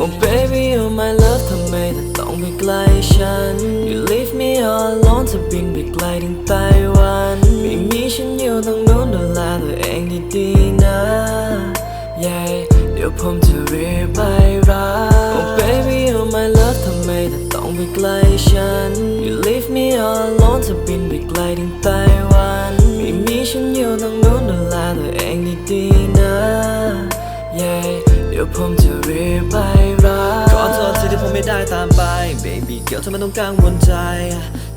Oh baby oh my love ทำไมเธอต้องไปไกลฉัน You leave me all alone เธอบินไปไกลถึงไต้หวันไม่มีฉันอยู่ตรงนู้นดูแลตัวเองดีๆนะ Yeah เดี๋ยวผมจะรีบไปรัก Oh baby oh my love ทำไมเธอต้องไปไกลฉัน You leave me all alone เธอบินไปไกลถึงไต้หวัน ดี๋ยวผมจะรีบไปรักขอโทษทีที่ผมไม่ได้ตามไป Baby girl เธอไมต้องกังวลใจ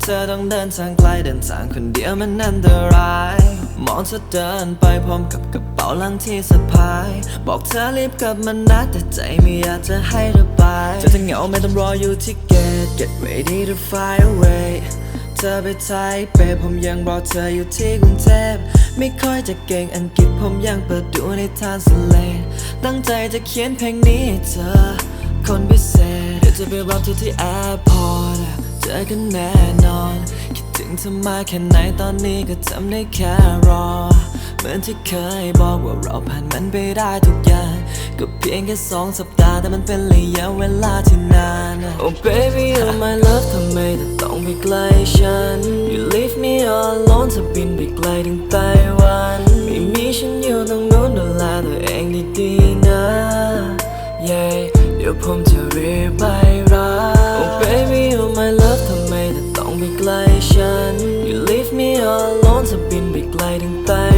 เธอต้องเดินทางไกลเดินทางคนเดียวมันอันตรายมองเธอเดินไปพร้อมกับกระเป๋าลังที่สะพาย บอกเธอรีบกลับมานะแต่ใจไม่อยากจะให้เธอไปเธอจะเหงาไม่ต้องรออยู่ที่เกต Get ready to fly away เธอไปไทยเปผมยังรอเธออยู่ที่กรุงเทพ ไม่ค่อยจะเก่งอังกฤษผมยังเปิดดูในทานสเลนตั้งใจจะเขียนเพลงนี้ให้เธอ คนพิเศษเดี๋ยวจะไปรับเธอที่แอร์พอร์ตเจอกันแน่นอน คิดถึงเธอมาแค่ไหนตอนนี้ก็ทำได้แค่รอ เหมือนที่เคยบอกว่าเราผ่านมันไปได้ทุกอย่าง ก็เพียงแค่สองสัปดาห์แต่มันเป็นระยะเวลาที่นาน Oh baby oh my love ทำไมเธอต้องไปไกลฉัน You leave me all alone เธอบินไปไกลถึงไต้หวันไม่มีฉันอยู่ตรงนู้นดูแลตัวเองดีๆนะ Yeah เดี๋ยวผมจะรีบไปรัก Oh baby oh my love ทำไมเธอต้องไปไกลฉัน You leave me all alone เธอบินไปไกลถึงไต้